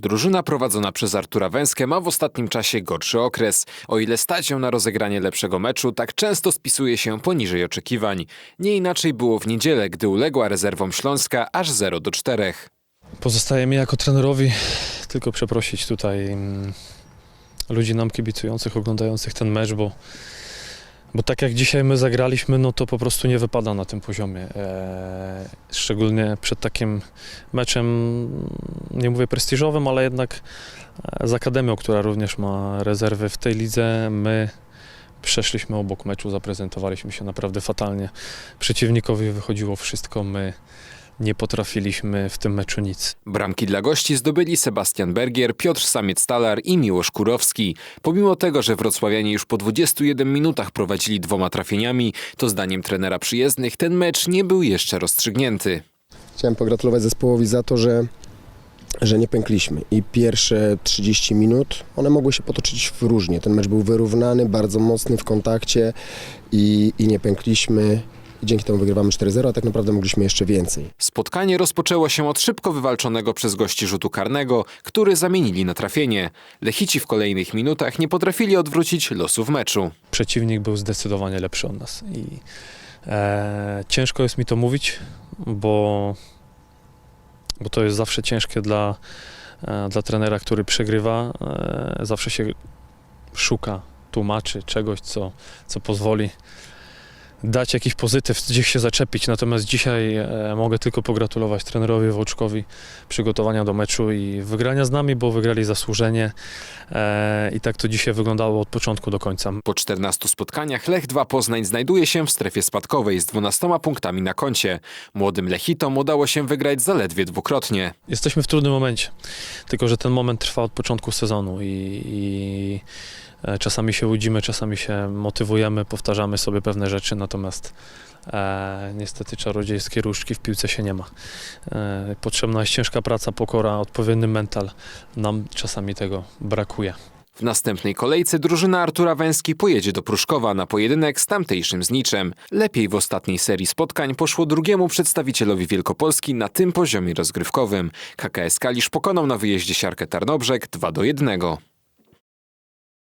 Drużyna prowadzona przez Artura Węskę ma w ostatnim czasie gorszy okres. O ile stać ją na rozegranie lepszego meczu, tak często spisuje się poniżej oczekiwań. Nie inaczej było w niedzielę, gdy uległa rezerwom Śląska aż 0 do 4. Pozostaje mi jako trenerowi tylko przeprosić tutaj mm, ludzi nam kibicujących, oglądających ten mecz, bo, bo tak jak dzisiaj my zagraliśmy, no to po prostu nie wypada na tym poziomie. Eee, szczególnie przed takim meczem, nie mówię prestiżowym, ale jednak e, z Akademią, która również ma rezerwy w tej lidze. My przeszliśmy obok meczu, zaprezentowaliśmy się naprawdę fatalnie. Przeciwnikowi wychodziło wszystko, my nie potrafiliśmy w tym meczu nic. Bramki dla gości zdobyli Sebastian Bergier, Piotr Samiec-Talar i Miłosz Kurowski. Pomimo tego, że wrocławianie już po 21 minutach prowadzili dwoma trafieniami, to zdaniem trenera przyjezdnych ten mecz nie był jeszcze rozstrzygnięty. Chciałem pogratulować zespołowi za to, że, że nie pękliśmy. I pierwsze 30 minut, one mogły się potoczyć w różnie. Ten mecz był wyrównany, bardzo mocny w kontakcie i, i nie pękliśmy. I dzięki temu wygrywamy 4-0, a tak naprawdę mogliśmy jeszcze więcej. Spotkanie rozpoczęło się od szybko wywalczonego przez gości rzutu karnego, który zamienili na trafienie. Lechici w kolejnych minutach nie potrafili odwrócić losów meczu. Przeciwnik był zdecydowanie lepszy od nas i e, ciężko jest mi to mówić, bo, bo to jest zawsze ciężkie dla, e, dla trenera, który przegrywa. E, zawsze się szuka, tłumaczy czegoś, co, co pozwoli dać jakiś pozytyw, gdzieś się zaczepić. Natomiast dzisiaj e, mogę tylko pogratulować trenerowi Wołczkowi przygotowania do meczu i wygrania z nami, bo wygrali zasłużenie e, i tak to dzisiaj wyglądało od początku do końca. Po 14 spotkaniach Lech 2 Poznań znajduje się w strefie spadkowej z 12 punktami na koncie. Młodym Lechitom udało się wygrać zaledwie dwukrotnie. Jesteśmy w trudnym momencie, tylko że ten moment trwa od początku sezonu i, i czasami się łudzimy, czasami się motywujemy, powtarzamy sobie pewne rzeczy, natomiast e, niestety czarodziejskiej różdżki w piłce się nie ma. E, potrzebna jest ciężka praca, pokora, odpowiedni mental. Nam czasami tego brakuje. W następnej kolejce drużyna Artura Węski pojedzie do Pruszkowa na pojedynek z tamtejszym zniczem. Lepiej w ostatniej serii spotkań poszło drugiemu przedstawicielowi Wielkopolski na tym poziomie rozgrywkowym. KKS Kalisz pokonał na wyjeździe siarkę Tarnobrzeg 2 do 1.